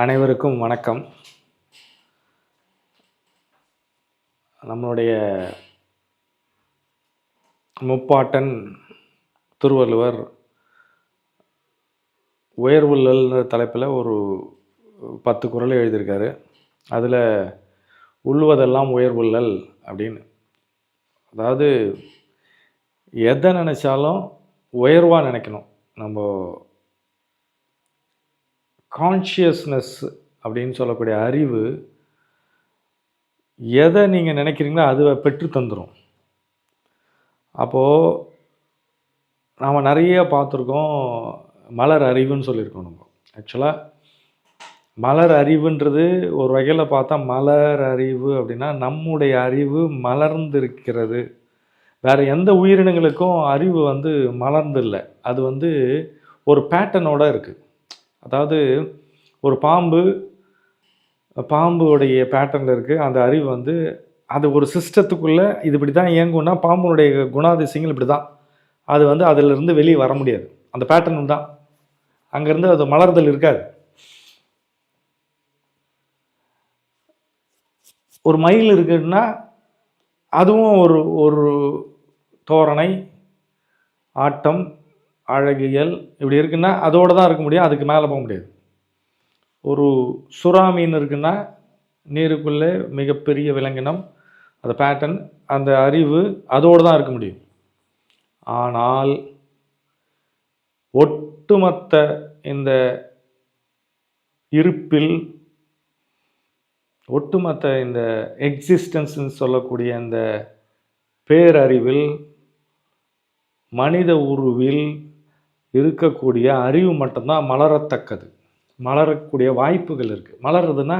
அனைவருக்கும் வணக்கம். நம்மளுடைய முப்பாட்டன் திருவள்ளுவர் உயர்வுள்ளல்ன்ற தலைப்பில் ஒரு பத்து குரல் எழுதியிருக்காரு. அதில் உள்ளுவதெல்லாம் உயர்வுள்ளல் அப்படின்னு. அதாவது எதை நினச்சாலும் உயர்வாக நினைக்கணும். நம்ம கான்ஷியஸ்னஸ் அப்படின்னு சொல்லக்கூடிய அறிவு எதை நீங்கள் நினைக்கிறீங்களோ அதுவை பெற்று தந்துடும் அப்போது நாம் நிறைய பார்த்துருக்கோம் மலர் அறிவுன்னு சொல்லியிருக்கோம் நம்ம. ஆக்சுவலாக மலர் அறிவுன்றது ஒரு வகையில் பார்த்தா மலர் அறிவு அப்படின்னா நம்முடைய அறிவு மலர்ந்திருக்கிறது. வேறு எந்த உயிரினங்களுக்கும் அறிவு வந்து மலர்ந்து இல்லை அது வந்து ஒரு பேட்டர்னோடு இருக்குது அதாவது ஒரு பாம்பு பாம்புடைய பேட்டர்னில் இருக்குது அந்த அறிவு வந்து அது ஒரு சிஸ்டத்துக்குள்ளே இது இப்படி தான் இயங்கும்னா பாம்புனுடைய குணாதிசயங்கள் இப்படி தான் அது வந்து அதிலிருந்து வெளியே வர முடியாது. அந்த பேட்டர்ன் தான். அங்கேருந்து அது மலர்தல் இருக்காது. ஒரு மயில் இருக்குன்னா அதுவும் ஒரு ஒரு தோரணை ஆட்டம் அழகியல் இப்படி இருக்குன்னா அதோடு தான் இருக்க முடியும் அதுக்கு மேலே போக முடியாது. ஒரு சுறா மீன் இருக்குன்னா நீருக்குள்ளே மிகப்பெரிய விலங்கினம் அந்த பேட்டர்ன் அந்த அறிவு அதோடு தான் இருக்க முடியும். ஆனால் ஒட்டுமொத்த இந்த இருப்பில் ஒட்டுமொத்த இந்த எக்ஸிஸ்டன்ஸ்ன்னு சொல்லக்கூடிய இந்த பேரறிவில் மனித உருவில் இருக்கக்கூடிய அறிவு மட்டும்தான் மலரத்தக்கது. மலரக்கூடிய வாய்ப்புகள் இருக்குது மலர்றதுன்னா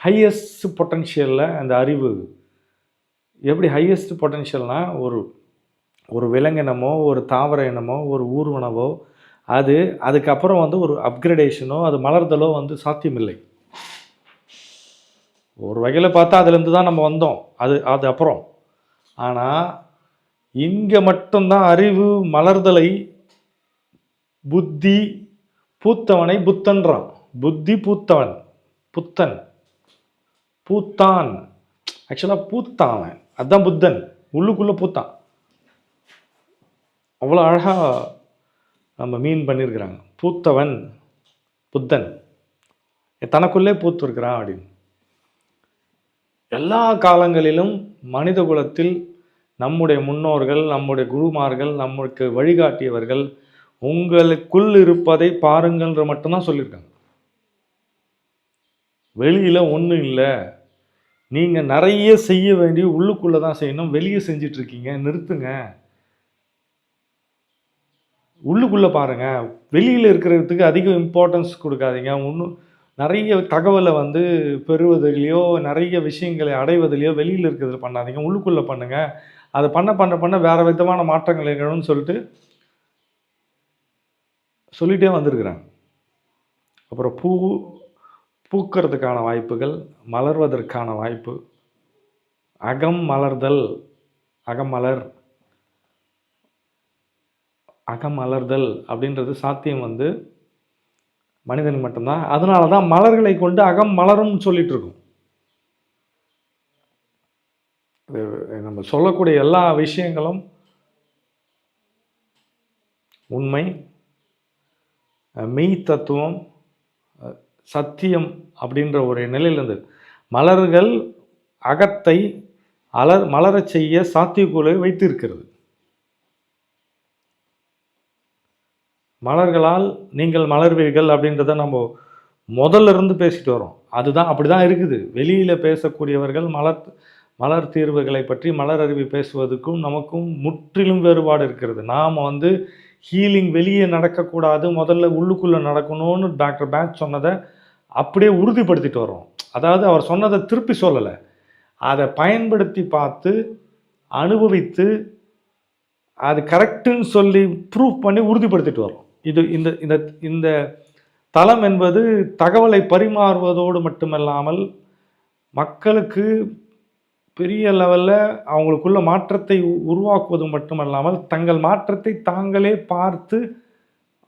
ஹையஸ்ட் பொட்டன்ஷியலில் அந்த அறிவு. எப்படி ஹையஸ்ட் பொட்டன்ஷியல்னால் ஒரு ஒரு விலங்கினமோ ஒரு தாவர இனமோ ஒரு ஊர்வனவோ அது அதுக்கப்புறம் வந்து ஒரு அப்கிரேடேஷனோ அது மலர்தலோ வந்து சாத்தியமில்லை. ஒரு வகையில் பார்த்தா அதுலேருந்து தான் நம்ம வந்தோம். அது அது அப்புறம். ஆனால் இங்கே மட்டும்தான் அறிவு மலர்தலை புத்தி பூத்தவனை புத்தன்றான். புத்தி பூத்தவன் புத்தன். பூத்தான். ஆக்சுவலாக பூத்தான் அவன். அதுதான் புத்தன். உள்ளுக்குள்ளே பூத்தான். அவ்வளோ அழகாக நம்ம மீன் பண்ணியிருக்கிறாங்க பூத்தவன் புத்தன். தனக்குள்ளே பூத்திருக்கிறான் அப்படின்னு. எல்லா காலங்களிலும் மனித குலத்தில் நம்முடைய முன்னோர்கள் நம்முடைய குருமார்கள் நம்மளுக்கு வழிகாட்டியவர்கள் உங்களுக்குள் இருப்பதை பாருங்கள்ன்ற மட்டும்தான் சொல்லியிருக்காங்க. வெளியில் ஒன்றும் இல்லை. நீங்கள் நிறைய செய்ய வேண்டிய உள்ளுக்குள்ளே தான் செய்யணும். வெளியே செஞ்சிட்ருக்கீங்க நிறுத்துங்க. உள்ளுக்குள்ளே பாருங்கள் வெளியில் இருக்கிறதுக்கு அதிக இம்பார்ட்டன்ஸ் கொடுக்காதீங்க. ஒன்றும் நிறைய தகவலை வந்து பெறுவதிலையோ நிறைய விஷயங்களை அடைவதிலையோ வெளியில் இருக்கிறதுல பண்ணாதீங்க. உள்ளுக்குள்ளே பண்ணுங்கள் அதை பண்ண பண்ண பண்ண வேறு விதமான மாற்றங்கள் நிகழும்னு சொல்லிட்டு சொல்லிகிட்டே வந்திருக்கிறேன் அப்புறம் பூ பூக்கிறதுக்கான வாய்ப்புகள் மலர்வதற்கான வாய்ப்பு அகம் மலர்தல் அகமலர் அகமலர்தல் அப்படின்றது சாத்தியம் வந்து மனிதன் மட்டும்தான். அதனால தான் மலர்களை கொண்டு அகம் மலரும்னு சொல்லிட்டு இருக்கும் நம்ம சொல்லக்கூடிய எல்லா விஷயங்களும் உண்மை. மெய் தத்துவம் சத்தியம் அப்படின்ற ஒரு நிலையிலிருந்து மலர்கள் அகத்தை அலர் மலரச் செய்ய சாத்தியக்கூலை வைத்திருக்கிறது. மலர்களால் நீங்கள் மலர்வீர்கள் அப்படின்றத நம்ம முதல்ல இருந்து பேசிட்டு வரோம் அதுதான் அப்படி தான் இருக்குது. வெளியில் பேசக்கூடியவர்கள் மலர் மலர் தீர்வுகளை பற்றி மலர் அறிவி பேசுவதற்கும் நமக்கும் முற்றிலும் வேறுபாடு இருக்கிறது. நாம் வந்து ஹீலிங் வெளியே நடக்கக்கூடாது முதல்ல உள்ளுக்குள்ளே நடக்கணும்னு டாக்டர் பேங்க் சொன்னதை அப்படியே உறுதிப்படுத்திட்டு வரோம் அதாவது அவர் சொன்னதை திருப்பி சொல்லலை. அதை பயன்படுத்தி பார்த்து அனுபவித்து அது கரெக்டுன்னு சொல்லி ப்ரூவ் பண்ணி உறுதிப்படுத்திட்டு வரோம் இது இந்த இந்த இந்த தளம் என்பது தகவலை பரிமாறுவதோடு மட்டுமல்லாமல் மக்களுக்கு பெரிய லெவலில் அவங்களுக்குள்ள மாற்றத்தை உருவாக்குவது மட்டுமல்லாமல் தங்கள் மாற்றத்தை தாங்களே பார்த்து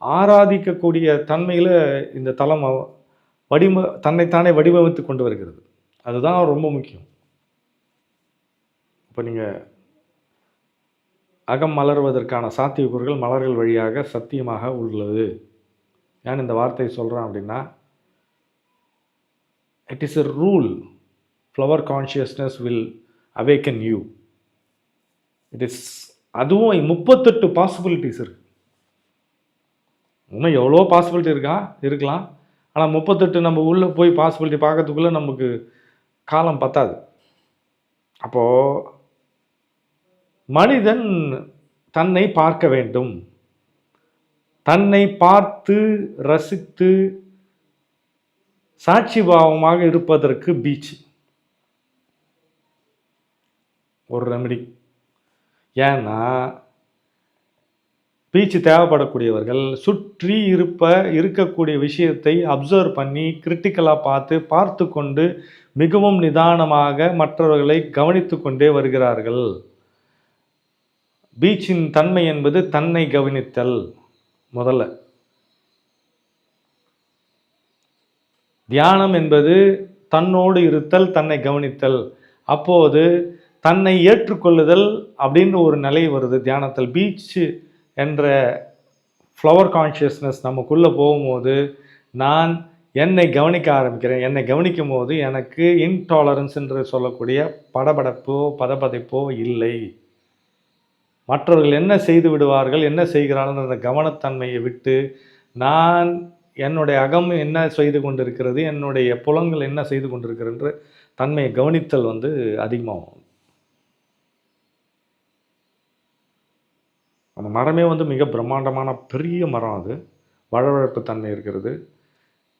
ஆராதிக்கக்கூடிய தன்மையில் இந்த தளம் வடிவ தன்னைத்தானே வடிவமைத்து கொண்டு வருகிறது. அதுதான் ரொம்ப முக்கியம். இப்போ நீங்கள் அகம் மலர்வதற்கான சாத்தியக்கூறுகள் மலர்கள் வழியாக சத்தியமாக உள்ளது. ஏன் இந்த வார்த்தையை சொல்கிறேன் அப்படின்னா it is a rule flower consciousness will awaken you it is அதுவும் முப்பத்தெட்டு பாசிபிலிட்டிஸ் இருக்குது இன்னும் எவ்வளோ பாசிபிலிட்டி இருக்கா? இருக்கலாம். ஆனால் முப்பத்தெட்டு நம்ம உள்ளே போய் பாசிபிலிட்டி பார்க்கறதுக்குள்ளே நமக்கு காலம் பத்தாது. அப்போது மனிதன் தன்னை பார்க்க வேண்டும். தன்னை பார்த்து ரசித்து சாட்சி பாவமாக இருப்பதற்கு பீச் ஒரு ரெமடி ஏன்னா பீச்சு தேவைப்படக்கூடியவர்கள் சுற்றி இருப்ப இருக்கக்கூடிய விஷயத்தை அப்சர்வ் பண்ணி கிரிட்டிக்கலாக பார்த்து பார்த்து கொண்டு மிகவும் நிதானமாக மற்றவர்களை கவனித்து கொண்டே வருகிறார்கள். பீச்சின் தன்மை என்பது தன்னை கவனித்தல் முதல்ல. தியானம் என்பது தன்னோடு இருத்தல் தன்னை கவனித்தல். அப்போது தன்னை ஏற்றுக்கொள்ளுதல் அப்படின்னு ஒரு நிலை வருது தியானத்தில். பீச் என்ற ஃப்ளவர் கான்ஷியஸ்னஸ் நமக்குள்ளே போகும்போது நான் என்னை கவனிக்க ஆரம்பிக்கிறேன். என்னை கவனிக்கும் போது எனக்கு இன்டாலரன்ஸ் என்று சொல்லக்கூடிய படபடப்போ பதபதைப்போ இல்லை. மற்றவர்கள் என்ன செய்து விடுவார்கள் என்ன செய்கிறார்கள் என்ற கவனத்தன்மையை விட்டு நான் என்னுடைய அகம் என்ன செய்து கொண்டிருக்கிறது என்னுடைய புலங்கள் என்ன செய்து கொண்டிருக்கிறது என்று தன்மையை கவனித்தல் வந்து அதிகமாகும். அந்த மரமே வந்து மிக பிரம்மாண்டமான பெரிய மரம் அது. வழவழப்பு தன்மை இருக்கிறது.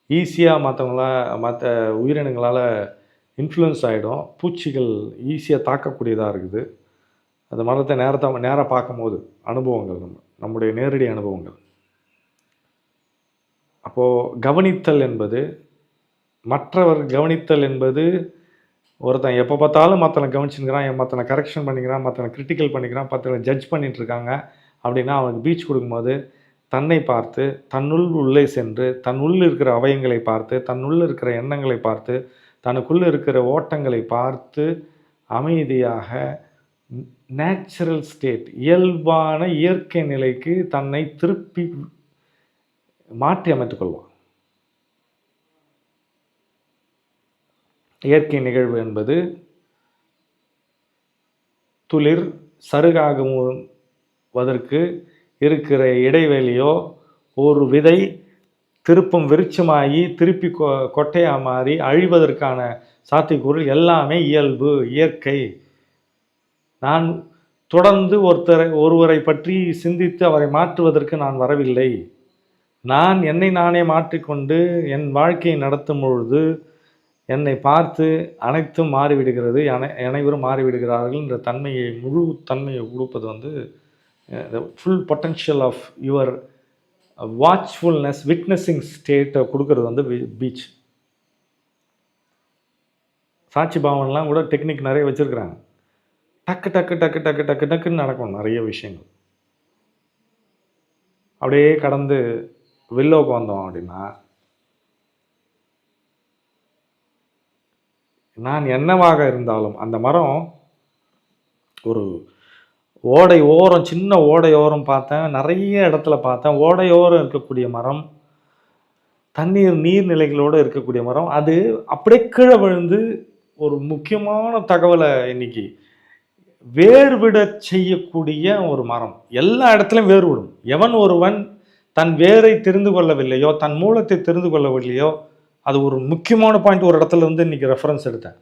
ஈஸியாக மற்றவங்களா மற்ற உயிரினங்களால் இன்ஃப்ளூயன்ஸ் ஆகிடும் பூச்சிகள் ஈஸியாக தாக்கக்கூடியதாக இருக்குது. அந்த மரத்தை நேரத்தை நேராக பார்க்கும்போது அனுபவங்கள் நம்ம நம்முடைய நேரடி அனுபவங்கள். அப்போது கவனித்தல் என்பது மற்றவர் கவனித்தல் என்பது ஒருத்தன் எப்போ பார்த்தாலும் மற்றனை கவனிச்சுக்கிறான் மற்றனை கரெக்ஷன் பண்ணிக்கிறான் மற்றனை கிரிட்டிக்கல் பண்ணிக்கிறான் மற்றனை ஜட்ஜ் பண்ணிகிட்டு இருக்காங்க அப்படின்னா அவனுக்கு பீச் கொடுக்கும்போது தன்னை பார்த்து தன்னுள் உள்ளே சென்று தன்னுள் இருக்கிற அவயங்களை பார்த்து தன்னுள் இருக்கிற எண்ணங்களை பார்த்து தனக்குள்ள இருக்கிற ஓட்டங்களை பார்த்து அமைதியாக நேச்சுரல் ஸ்டேட் இயல்பான இயற்கை நிலைக்கு தன்னை திருப்பி மாற்றி அமைத்துக் கொள்வான். இயற்கை நிகழ்வு என்பது துளிர் வதற்கு இருக்கிற இடைவெளியோ ஒரு விதை திருப்பும் விருட்சமாகி திருப்பி கொ கொட்டையாக மாறி அழிவதற்கான சாத்தியக்கூறு எல்லாமே இயல்பு இயற்கை. நான் தொடர்ந்து ஒருத்தரை ஒருவரை பற்றி சிந்தித்து அவரை மாற்றுவதற்கு நான் வரவில்லை. நான் என்னை நானே மாற்றிக்கொண்டு என் வாழ்க்கையை நடத்தும் பொழுது என்னை பார்த்து அனைத்தும் மாறிவிடுகிறது அனை அனைவரும் மாறிவிடுகிறார்கள் என்ற தன்மையை முழு தன்மையை கொடுப்பது வந்து full potential of your watchfulness witnessing ஸ்டேட்டை கொடுக்கறது வந்து பீச் சாட்சி பாவன்லாம் கூட டெக்னிக் நிறைய வச்சுருக்குறாங்க. டக்கு டக்கு டக்கு டக்கு டக்கு டக்குன்னு நடக்கும் நிறைய விஷயங்கள். அப்படியே கடந்து வில்லோக்கு வந்தோம் அப்படின்னா நான் என்னவாக இருந்தாலும் அந்த மரம் ஒரு ஓடை ஓரம் சின்ன ஓடை ஓரம் பார்த்தேன். நிறைய இடத்துல பார்த்தேன். ஓடையோரம் இருக்கக்கூடிய மரம் தண்ணீர் நீர்நிலைகளோடு இருக்கக்கூடிய மரம் அது அப்படியே கீழே விழுந்து ஒரு முக்கியமான தகவலை இன்னைக்கு வேர்விட செய்யக்கூடிய ஒரு மரம். எல்லா இடத்துலையும் வேர்விடும். எவன் ஒருவன் தன் வேரை தெரிந்து கொள்ளவில்லையோ தன் மூலத்தை தெரிந்து கொள்ளவில்லையோ அது ஒரு முக்கியமான பாயிண்ட் ஒரு இடத்துல இருந்து இன்னைக்கு ரெஃபரன்ஸ் எடுத்தேன்.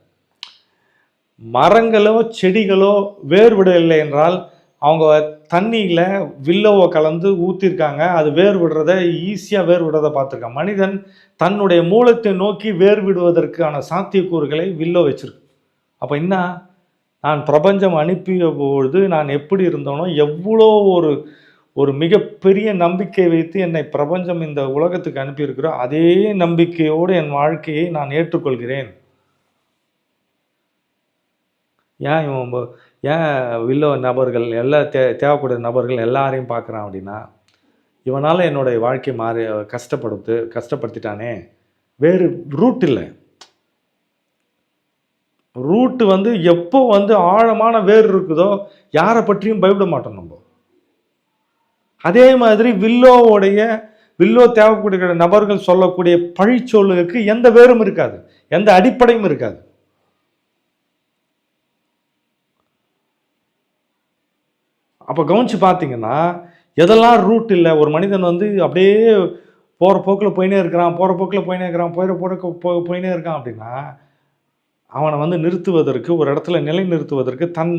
மரங்களோ செடிகளோ வேர்விடவில்லை என்றால் அவங்க தண்ணியில் வில்லோவை கலந்து ஊற்றிருக்காங்க அது வேர் விடுறத ஈஸியாக வேர் விடுறதை பார்த்துருக்கான் மனிதன் தன்னுடைய மூலத்தை நோக்கி வேர் விடுவதற்கான சாத்தியக்கூறுகளை வில்லோ வச்சிருக்கு. அப்போ என்ன? நான் பிரபஞ்சம் அனுப்பிய பொழுது நான் எப்படி இருந்தோனோ எவ்வளோ ஒரு ஒரு மிகப்பெரிய நம்பிக்கை வைத்து என்னை பிரபஞ்சம் இந்த உலகத்துக்கு அனுப்பியிருக்கிறோ அதே நம்பிக்கையோடு என் வாழ்க்கையை நான் ஏற்றுக்கொள்கிறேன். ஏன் இவன் ஏன் வில்லோ நபர்கள் எல்லா தே தேவைக்கூடிய நபர்கள் எல்லாரையும் பார்க்குறான் அப்படின்னா இவனால் என்னுடைய வாழ்க்கை மாறி கஷ்டப்படுத்து கஷ்டப்படுத்திட்டானே. வேறு ரூட் இல்லை. ரூட்டு வந்து எப்போ வந்து ஆழமான வேர் இருக்குதோ யாரை பற்றியும் பயப்பட மாட்டோம் நம்ம. அதே மாதிரி வில்லோவுடைய வில்லோ தேவைக்கூடிய நபர்கள் சொல்லக்கூடிய பழிச்சொல்லுக்கு எந்த வேரும் இருக்காது. எந்த அடிப்படையும் இருக்காது. அப்போ கவனித்து பார்த்தீங்கன்னா எதெல்லாம் ரூட் இல்லை ஒரு மனிதன் வந்து அப்படியே போகிற போக்கில் போயினே இருக்கிறான் போகிற போக்கில் போயினே இருக்கிறான் போகிற போட போ போயினே இருக்கான் அப்படின்னா அவனை வந்து நிறுத்துவதற்கு ஒரு இடத்துல நிலை நிறுத்துவதற்கு தன்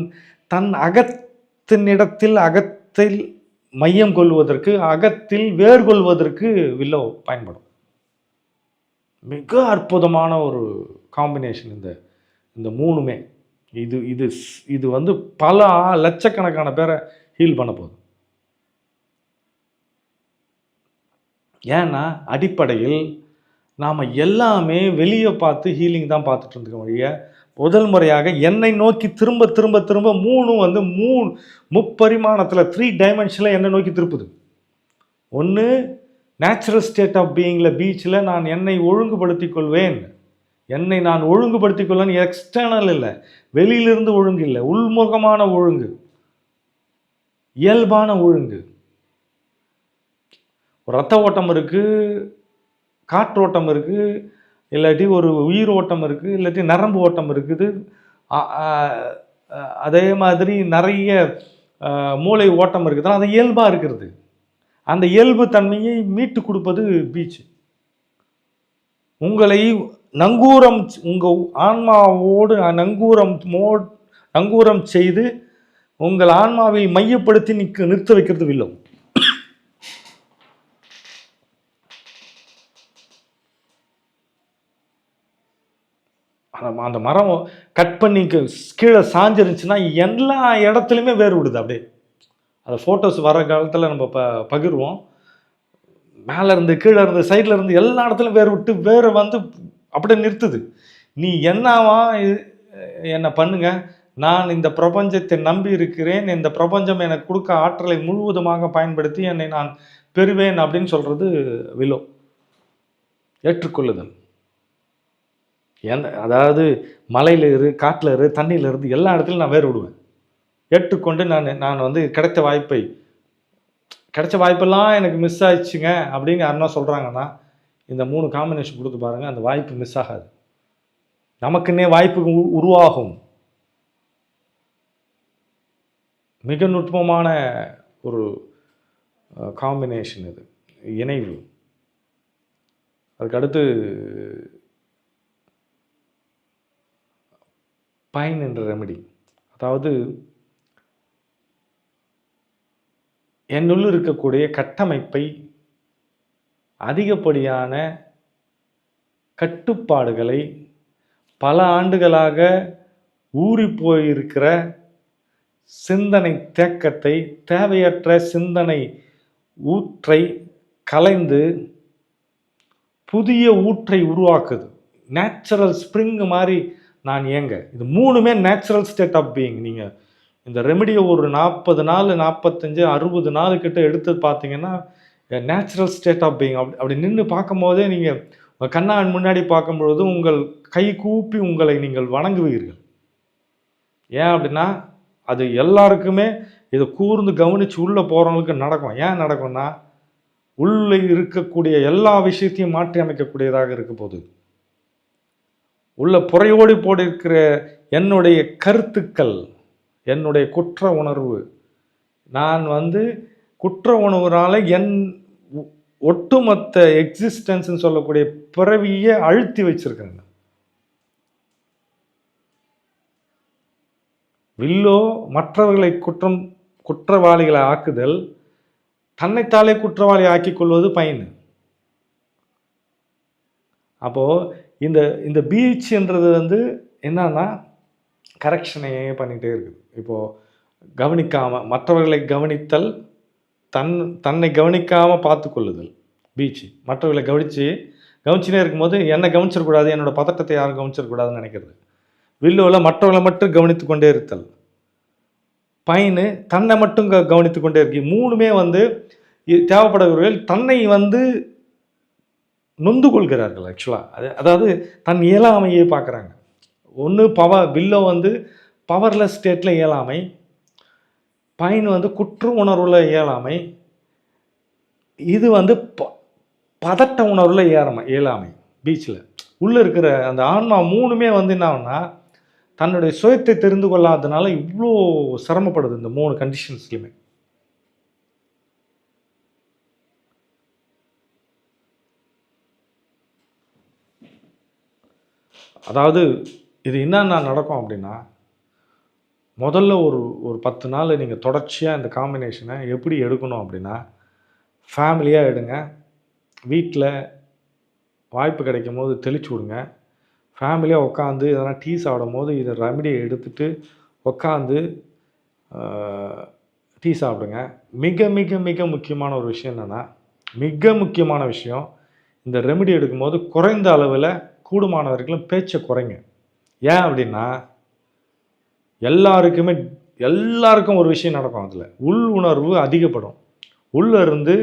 தன் அகத்தினிடத்தில் அகத்தில் மையம் கொள்வதற்கு அகத்தில் வேர் கொள்வதற்கு வில்லோ பயன்படும். மிக அற்புதமான ஒரு காம்பினேஷன் இந்த இந்த மூணுமே. இது இது ஸ்- இது வந்து பல லட்சக்கணக்கான பேரை ஹீல் பண்ண போகுது ஏன்னா அடிப்படையில் நாம் எல்லாமே வெளியே பார்த்து ஹீலிங் தான் பார்த்துட்டு இருந்துக்கோம் வழிய முதல் முறையாக என்னை நோக்கி திரும்ப திரும்ப திரும்ப மூணும் வந்து மூணு முப்பரிமாணத்தில் த்ரீ டைமென்ஷனில் என்னை நோக்கி திருப்புது. ஒன்று நேச்சுரல் ஸ்டேட் ஆஃப் பீயிங்கில் பீச்சில் நான் என்னை ஒழுங்குபடுத்திக் கொள்வேன். என்னை நான் ஒழுங்குபடுத்திக் கொள்ளன்னு எக்ஸ்டர்னல் இல்லை வெளியிலிருந்து ஒழுங்கு இல்லை உள்முகமான ஒழுங்கு. இயல்பான ஒழுங்கு. ஒரு ரத்த ஓட்டம் இருக்குது காற்றோட்டம் இருக்குது இல்லாட்டி ஒரு உயிர் ஓட்டம் இருக்குது இல்லாட்டி நரம்பு ஓட்டம் இருக்குது. அதே மாதிரி நிறைய மூளை ஓட்டம் இருக்குது அது இயல்பாக இருக்கிறது. அந்த இயல்பு தன்மையை மீட்டு கொடுப்பது பீச் உங்களை நங்கூரம் உங்கள் ஆன்மாவோடு நங்கூரம் மோ நங்கூரம் செய்து உங்கள் ஆன்மாவை மையப்படுத்தி நிற்க நிறுத்த வைக்கிறது வில்லம் அந்த அந்த மரம் கட் பண்ணி கீழே சாஞ்சிருந்துச்சுன்னா எல்லா இடத்துலையுமே வேர் விடுது அப்படியே. அந்த ஃபோட்டோஸ் வர காலத்தில் நம்ம ப பகிர்வோம். மேலே இருந்து கீழே இருந்து சைடில் இருந்து எல்லா இடத்துலையும் வேர் விட்டு வேரை வந்து அப்படியே நிறுத்துது. நீ என்னவா என்னை பண்ணுங்க. நான் இந்த பிரபஞ்சத்தை நம்பி இருக்கிறேன். இந்த பிரபஞ்சம் எனக்கு கொடுக்க ஆற்றலை முழுவதுமாக பயன்படுத்தி என்னை நான் பெறுவேன் அப்படின்னு சொல்கிறது விலோ ஏற்றுக்கொள்ளுதல். எந்த அதாவது மலையில் இரு காட்டில் இரு தண்ணியில் இருந்து எல்லா இடத்துலையும் நான் வேறு விடுவேன் ஏற்றுக்கொண்டு நான் நான் வந்து கிடைத்த வாய்ப்பை கிடைச்ச வாய்ப்பெல்லாம் எனக்கு மிஸ் ஆயிடுச்சுங்க அப்படின்னு யாருன்னா சொல்கிறாங்கன்னா இந்த மூணு காம்பினேஷன் கொடுத்து பாருங்கள் அந்த வாய்ப்பு மிஸ் ஆகாது. நமக்குன்னே வாய்ப்பு உ- உருவாகும். மிக நுட்பமான ஒரு காம்பினேஷன் இது. இணைவு. அதுக்கடுத்து பைன் என்ற ரெமெடி அதாவது என்னுள் இருக்கக்கூடிய கட்டமைப்பை அதிகப்படியான கட்டுப்பாடுகளை பல ஆண்டுகளாக ஊறி போயிருக்கிற சிந்தனை தேக்கத்தை தேவையற்ற சிந்தனை ஊற்றை கலைந்து புதிய ஊற்றை உருவாக்குது. நேச்சுரல் ஸ்ப்ரிங் மாதிரி நான் ஏங்க இது மூணுமே நேச்சுரல் ஸ்டேட் ஆஃப் பீயிங் நீங்கள் இந்த ரெமடியை ஒரு நாற்பது நாள் நாற்பத்தஞ்சு அறுபது நாள் கிட்ட எடுத்து பார்த்தீங்கன்னா நேச்சுரல் ஸ்டேட் ஆஃப் பீயிங் அப்படி அப்படி நின்று பார்க்கும்போதே நீங்கள் உங்கள் கண்ணான் முன்னாடி பார்க்கும்பொழுது உங்கள் கை கூப்பி உங்களை நீங்கள் வணங்குவீர்கள். ஏன் அப்படின்னா அது எல்லாருக்குமே இதை கூர்ந்து கவனித்து உள்ளே போகிறவங்களுக்கு நடக்கும். ஏன் நடக்கும்னா உள்ளே இருக்கக்கூடிய எல்லா விஷயத்தையும் மாற்றி அமைக்கக்கூடியதாக இருக்க போகுது. உள்ள புறையோடி போட்டிருக்கிற என்னுடைய கருத்துக்கள் என்னுடைய குற்ற உணர்வு. நான் வந்து குற்ற உணர்வுனால என் ஒ- ஒட்டுமொத்த எக்ஸிஸ்டன்ஸ்ன்னு சொல்லக்கூடிய பிறவியை அழுத்தி வச்சுருக்கேங்க வில்லோ மற்றவர்களை குற்றம் குற்றவாளிகளை ஆக்குதல் தன்னைத்தாலே குற்றவாளி ஆக்கி கொள்வது பயன். அப்போது இந்த இந்த பீச்ன்றது வந்து என்னன்னா கரெக்ஷனையே பண்ணிகிட்டே இருக்குது. இப்போது கவனிக்காமல் மற்றவர்களை கவனித்தல் தன் தன்னை கவனிக்காமல் பார்த்து கொள்ளுதல் பீச் மற்றவர்களை கவனித்து கவனிச்சுனே இருக்கும்போது என்னை கவனிச்சிடக்கூடாது என்னோட பதட்டத்தை யாரும் கவனிச்சிடக்கூடாதுன்னு நினைக்கிறது. வில்லுவில் மற்றவர்களை மட்டும் கவனித்து கொண்டே இருத்தல். பையனு தன்னை மட்டும் க கவனித்து கொண்டே இருக்கு மூணுமே வந்து தேவைப்படுகிறவர்கள் தன்னை வந்து நொந்து கொள்கிறார்கள் ஆக்சுவலாக அது அதாவது தன் இயலாமையை பார்க்குறாங்க. ஒன்று பவர் வில்லோ வந்து பவர்லெஸ் ஸ்டேட்டில் இயலாமை. பயன் வந்து குற்ற உணர்வில் இயலாமை. இது வந்து ப பதட்ட உணர்வில் ஏறாமை இயலாமை. பீச்சில் உள்ளே இருக்கிற அந்த ஆன்மா மூணுமே வந்து என்ன ஆகுனா தன்னுடைய சுயத்தை தெரிந்து கொள்ளாததுனால இவ்வளோ சிரமப்படுது இந்த மூணு கண்டிஷன்ஸ்லையுமே அதாவது இது என்னென்ன நடக்கும் அப்படின்னா முதல்ல ஒரு ஒரு பத்து நாள் நீங்கள் தொடர்ச்சியாக இந்த காம்பினேஷனை எப்படி எடுக்கணும் அப்படின்னா ஃபேமிலியாக எடுங்க. வீட்டில் வாய்ப்பு கிடைக்கும் போது தெளிச்சு விடுங்க. ஃபேமிலியாக உட்காந்து எதனா டீ சாப்பிடும் போது இதை ரெமடியை எடுத்துட்டு உட்காந்து டீ சாப்பிடுங்க. மிக மிக மிக முக்கியமான ஒரு விஷயம் என்னென்னா மிக முக்கியமான விஷயம் இந்த ரெமெடி எடுக்கும்போது குறைந்த அளவில் கூடுமான வரைக்கும் பேச்சை குறைங்க. ஏன் அப்படின்னா எல்லாருக்குமே எல்லாருக்கும் ஒரு விஷயம் நடக்கும் அதில். உள் உணர்வு அதிகப்படும். உள்ள இருந்து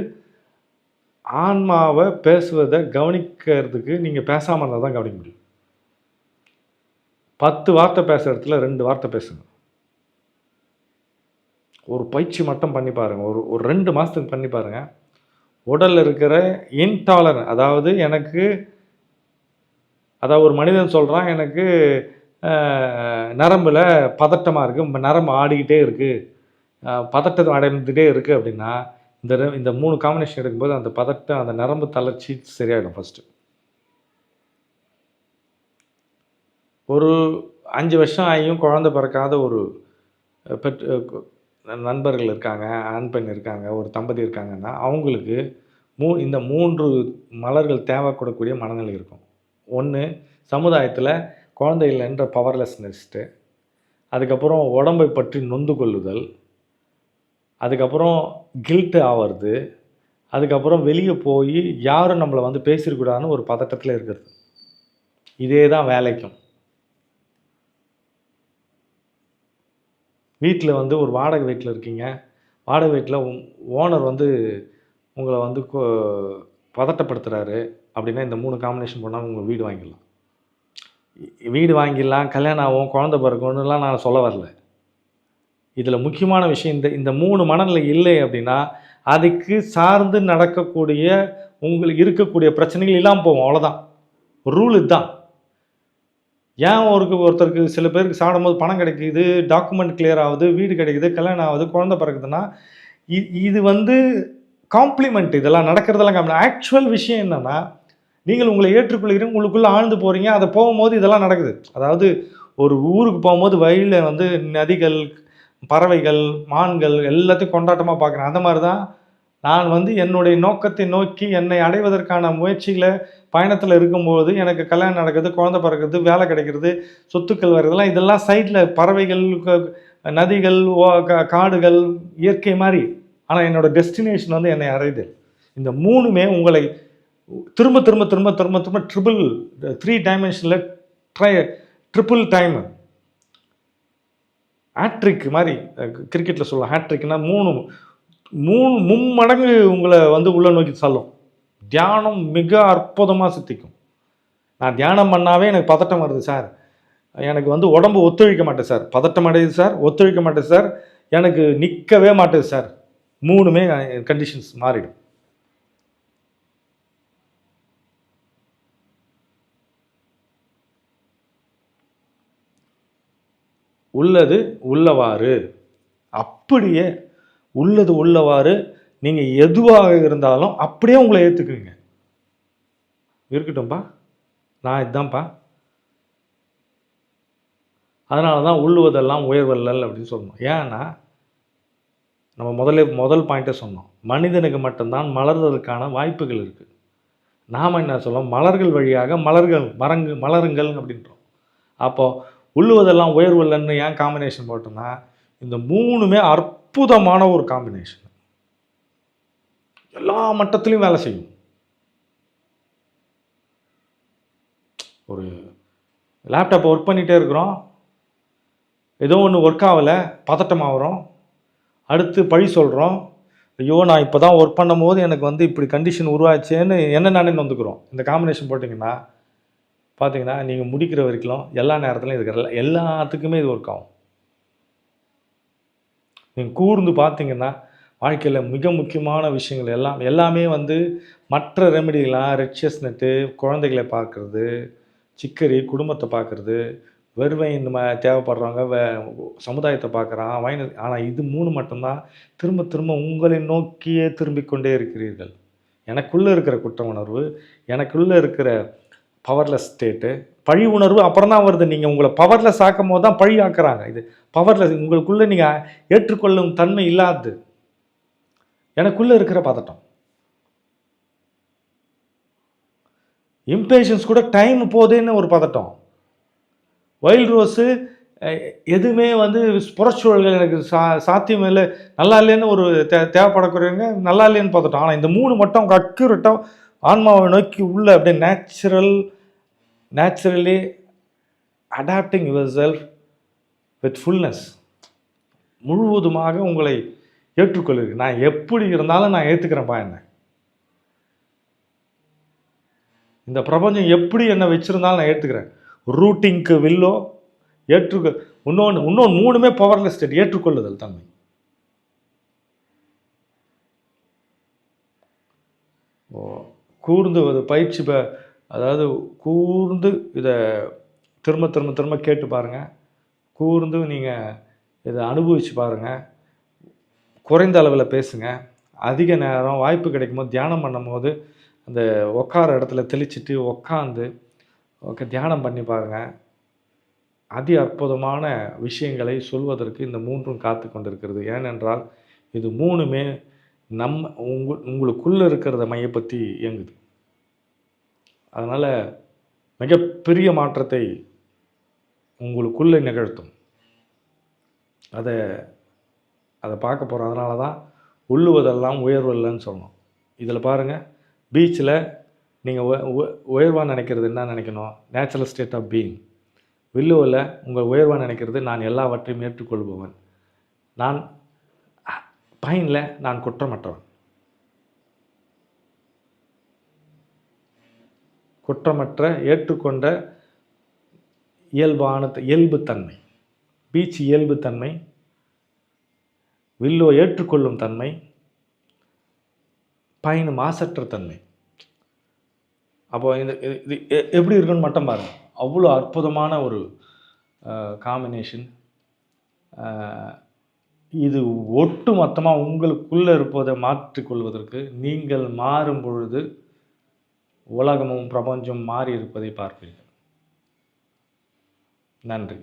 ஆன்மாவை பேசுவதை கவனிக்கிறதுக்கு நீங்கள் பேசாமல் இருந்தால் தான் கவனிக்க முடியும். பத்து வார்த்தை பேசுகிற இடத்துல ரெண்டு வார்த்தை பேசுங்க. ஒரு பயிற்சி மட்டும் பண்ணி பாருங்கள் ஒரு ஒரு ரெண்டு மாதத்துக்கு பண்ணி பாருங்கள் உடலில் இருக்கிற இன்டாலர் அதாவது எனக்கு அதாவது ஒரு மனிதன் சொல்கிறான் எனக்கு நரம்பில் பதட்டமாக இருக்குது நரம்பு ஆடிக்கிட்டே இருக்குது பதட்டம் அடைந்துகிட்டே இருக்குது அப்படின்னா இந்த இந்த மூணு காம்பினேஷன் எடுக்கும்போது அந்த பதட்டம் அந்த நரம்பு தளர்ச்சி சரியாயிடும் ஃபஸ்ட்டு ஒரு அஞ்சு வருஷம் ஆகியும் குழந்தை பிறக்காத ஒரு பெற் நண்பர்கள் இருக்காங்க ஆண் பெண் இருக்காங்க ஒரு தம்பதி இருக்காங்கன்னா அவங்களுக்கு மூ இந்த மூன்று மலர்கள் தேவைப்படக்கூடிய மனநிலை இருக்கும். ஒன்று சமுதாயத்தில் குழந்தை இல்லைன்ற பவர்லெஸ்னஸ்ட்டு அதுக்கப்புறம் உடம்பை பற்றி நொந்து கொள்ளுதல் அதுக்கப்புறம் கில்ட்டு ஆவறது அதுக்கப்புறம் வெளியே போய் யாரும் நம்மளை வந்து பேசிடக்கூடாதுன்னு ஒரு பதட்டத்தில் இருக்கிறது. இதே தான் வேலைக்கும். வீட்டில் வந்து ஒரு வாடகை வீட்டில் இருக்கீங்க. வாடகை வீட்டில் ஓனர் வந்து உங்களை வந்து கொ- பதட்டப்படுத்துகிறாரு அப்படின்னா இந்த மூணு காம்பினேஷன் பண்ணால் உங்கள் வீடு வாங்கிடலாம். வீடு வாங்கிடலாம் கல்யாணம் ஆகும் குழந்த பிறக்கணும்லாம் நான் சொல்ல வரல. இதில் முக்கியமான விஷயம் இந்த இந்த மூணு மனநிலை இல்லை அப்படின்னா அதுக்கு சார்ந்து நடக்கக்கூடிய உங்களுக்கு இருக்கக்கூடிய பிரச்சனைகள் இல்லாமல் போகும். அவ்வளோதான் ரூல் இதுதான். ஏன் ஒருக்கு ஒருத்தருக்கு சில பேருக்கு சாப்பிடும்போது பணம் கிடைக்குது டாக்குமெண்ட் கிளியர் ஆகுது வீடு கிடைக்குது கல்யாணம் ஆகுது குழந்தை பிறகுதுன்னா இ- இது வந்து காம்ப்ளிமெண்ட் இதெல்லாம் நடக்கிறதெல்லாம் காம்ப்ளி ஆக்சுவல் விஷயம் என்னன்னா நீங்கள் உங்களை ஏற்றுக்கொள்கிறீங்க உங்களுக்குள்ளே ஆழ்ந்து போகிறீங்க அதை போகும்போது இதெல்லாம் நடக்குது. அதாவது ஒரு ஊருக்கு போகும்போது வயலில் வந்து நதிகள் பறவைகள் மான்கள் எல்லாத்தையும் கொண்டாட்டமாக பார்க்குறேன். அந்த மாதிரி தான் நான் வந்து என்னுடைய நோக்கத்தை நோக்கி என்னை அடைவதற்கான முயற்சிகளை பயணத்தில் இருக்கும்போது எனக்கு கல்யாணம் நடக்குது குழந்தை பிறக்குது வேலை கிடைக்கிறது சொத்துக்கள் வர்றதுலாம் இதெல்லாம் சைடில் பறவைகள் நதிகள் ஓ- கா- காடுகள் இயற்கை மாதிரி. ஆனால் என்னோட டெஸ்டினேஷன் வந்து என்னை அடையுது. இந்த மூணுமே உங்களை திரும்ப திரும்ப திரும்ப திரும்ப திரும்ப ட்ரிபிள் த்ரீ டைமென்ஷனில் ட்ரை ட்ரிபிள் டைம் ஹேட்ரிக் மாதிரி கிரிக்கெட்டில் சொல்லலாம். ஹேட்ரிக்னா மூணு மூணு மும்மடங்கு உங்களை வந்து உள்ள நோக்கி தள்ளும். தியானம் மிக அற்புதமாக சித்திக்கும். நான் தியானம் பண்ணாவே எனக்கு பதட்டம் வருது சார். எனக்கு வந்து உடம்பு ஒத்துழைக்க மாட்டேன் சார். பதட்டம் அடையுது சார். ஒத்துழைக்க மாட்டேது சார். எனக்கு நிற்கவே மாட்டேது சார். மூணுமே கண்டிஷன்ஸ் மாறிடும். உள்ளது உள்ளவாறு. அப்படியே உள்ளது உள்ளவாறு நீங்கள் எதுவாக இருந்தாலும் அப்படியே உங்களை ஏற்றுக்குவீங்க இருக்கட்டும்பா. நான் இதுதான்ப்பா அதனால தான் உள்ளுவதெல்லாம் உயர்வல்லல் அப்படின்னு சொல்லணும். ஏன்னா நம்ம முதல்ல முதல் பாயிண்ட்டை சொன்னோம். மனிதனுக்கு மட்டும்தான் மலர்வதற்கான வாய்ப்புகள் இருக்குது நாம் என்ன சொல்லுவோம் மலர்கள் வழியாக மலர்கள் மரங்கு மலருங்கள் அப்படின்றோம். அப்போது உள்ளுவதெல்லாம் உயர்வல்லன்னு ஏன் காம்பினேஷன் போட்டோம்னா இந்த மூணுமே அற்புதமான ஒரு காம்பினேஷன் எல்லா மட்டத்திலையும் வேலை செய்யும். ஒரு லேப்டாப்பை ஒர்க் பண்ணிகிட்டே இருக்கிறோம். ஏதோ ஒன்று ஒர்க் ஆகலை பதட்டமாகறோம் அடுத்து பழி சொல்கிறோம் ஐயோ நான் இப்போ தான் ஒர்க் பண்ணும்போது எனக்கு வந்து இப்படி கண்டிஷன் உருவாச்சேன்னு என்ன நானே வந்துக்கிறோம். இந்த காம்பினேஷன் போட்டிங்கன்னா பார்த்தீங்கன்னா நீங்கள் முடிக்கிற வரைக்கும் எல்லா நேரத்துலையும் இது எல்லாத்துக்குமே இது ஒர்க் ஆகும். நீங்கள் கூர்ந்து பார்த்தீங்கன்னா வாழ்க்கையில் மிக முக்கியமான விஷயங்கள் எல்லாம் எல்லாமே வந்து மற்ற ரெமெடிலாம் ரெட்ஷஸ் நட்டு குழந்தைகளை பார்க்குறது சிக்கரி குடும்பத்தை பார்க்குறது வெறுவை இந்த மாதிரி தேவைப்படுறவங்க வே சமுதாயத்தை பார்க்குறான் வயது ஆனால் இது மூணு மட்டும்தான். திரும்ப திரும்ப உங்களை நோக்கியே திரும்பிக் கொண்டே இருக்கிறீர்கள். எனக்குள்ளே இருக்கிற குற்ற உணர்வு எனக்குள்ளே இருக்கிற பவர்லெஸ் ஸ்டேட்டு பழி உணர்வு அப்புறம் தான் வருது. நீங்கள் உங்களை பவர்லெஸ் ஆக்கும் போது தான் பழி ஆக்குறாங்க. இது பவர்லெஸ் உங்களுக்குள்ளே நீங்கள் ஏற்றுக்கொள்ளும் தன்மை இல்லாது. எனக்குள்ளே இருக்கிற பதட்டம். இம்பேஷன்ஸ் கூட டைம் போதேன்னு ஒரு பதட்டம். வைல்ட் ரோஸு எதுவுமே வந்து புறச்சூழல்கள் எனக்கு சா சாத்தியம் இல்லை. நல்லா இல்லைன்னு ஒரு தே தேவைப்படக்கூடியவங்க நல்லா இல்லைன்னு பார்த்துட்டோம் ஆனால் இந்த மூணு மட்டும் அக்யூரட்டாக ஆன்மாவை நோக்கி உள்ள அப்படியே natural naturally adapting yourself with fullness முழுவதுமாக உங்களை ஏற்றுக்கொள்ளுங்க நான் எப்படி இருந்தாலும் நான் ஏற்றுக்கிறேன்ப்பா என்ன. இந்த பிரபஞ்சம் எப்படி என்னை வச்சிருந்தாலும் நான் ஏற்றுக்கிறேன் ரூட்டிங்க்கு வில்லோ ஏற்றுக்க இன்னொன்று இன்னொன்று மூணுமே பவர்லெஸ் ஸ்டேட் ஏற்றுக்கொள்ளுதல் தன்மை. ஓ கூர்ந்து பயிற்சி ப அதாவது கூர்ந்து இதை திரும்ப திரும்ப திரும்ப கேட்டு பாருங்கள் கூர்ந்து நீங்கள் இதை அனுபவித்து பாருங்கள் குறைந்த அளவில் பேசுங்க. அதிக நேரம் வாய்ப்பு கிடைக்கும்போது தியானம் பண்ணும்போது அந்த உட்கார இடத்துல தெளிச்சிட்டு உக்காந்து ஓகே தியானம் பண்ணி பாருங்கள் அதி அற்புதமான விஷயங்களை சொல்வதற்கு இந்த மூன்றும் காத்து கொண்டிருக்கிறது. ஏனென்றால் இது மூணுமே நம்ம உங்க உங்களுக்குள்ளே இருக்கிறத மையப்பற்றி இயங்குது. அதனால் மிகப்பெரிய மாற்றத்தை உங்களுக்குள்ளே நிகழ்த்தும். அதை அதை பார்க்க போகிறோம் அதனால தான் உள்ளுவதெல்லாம் உயர்வு இல்லைன்னு இதில் பாருங்கள் பீச்சில் நீங்கள் உயர்வாக நினைக்கிறது என்ன நினைக்கணும்? நேச்சுரல் ஸ்டேட் ஆஃப் பீயிங் வில்லுவில் உங்கள் உயர்வாக நினைக்கிறது நான் எல்லாவற்றையும் ஏற்றுக்கொள்பவன். நான் பைனில் நான் குற்றமற்றவன். குற்றமற்ற ஏற்றுக்கொண்ட இயல்பான இயல்புத்தன்மை. பீச் இயல்புத்தன்மை. வில்லோ ஏற்றுக்கொள்ளும் தன்மை. பயணம் மாசற்ற தன்மை. அப்போ இந்த இது- எப்படி இருக்குன்னு மட்டும் பாருங்க. அவ்வளோ அற்புதமான ஒரு காம்பினேஷன் இது ஒட்டு மொத்தமாக உங்களுக்குள்ளே இருப்பதை மாற்றிக்கொள்வதற்கு நீங்கள் மாறும் பொழுது உலகமும் பிரபஞ்சம் மாறி இருப்பதை பார்ப்பீர்கள். நன்றி.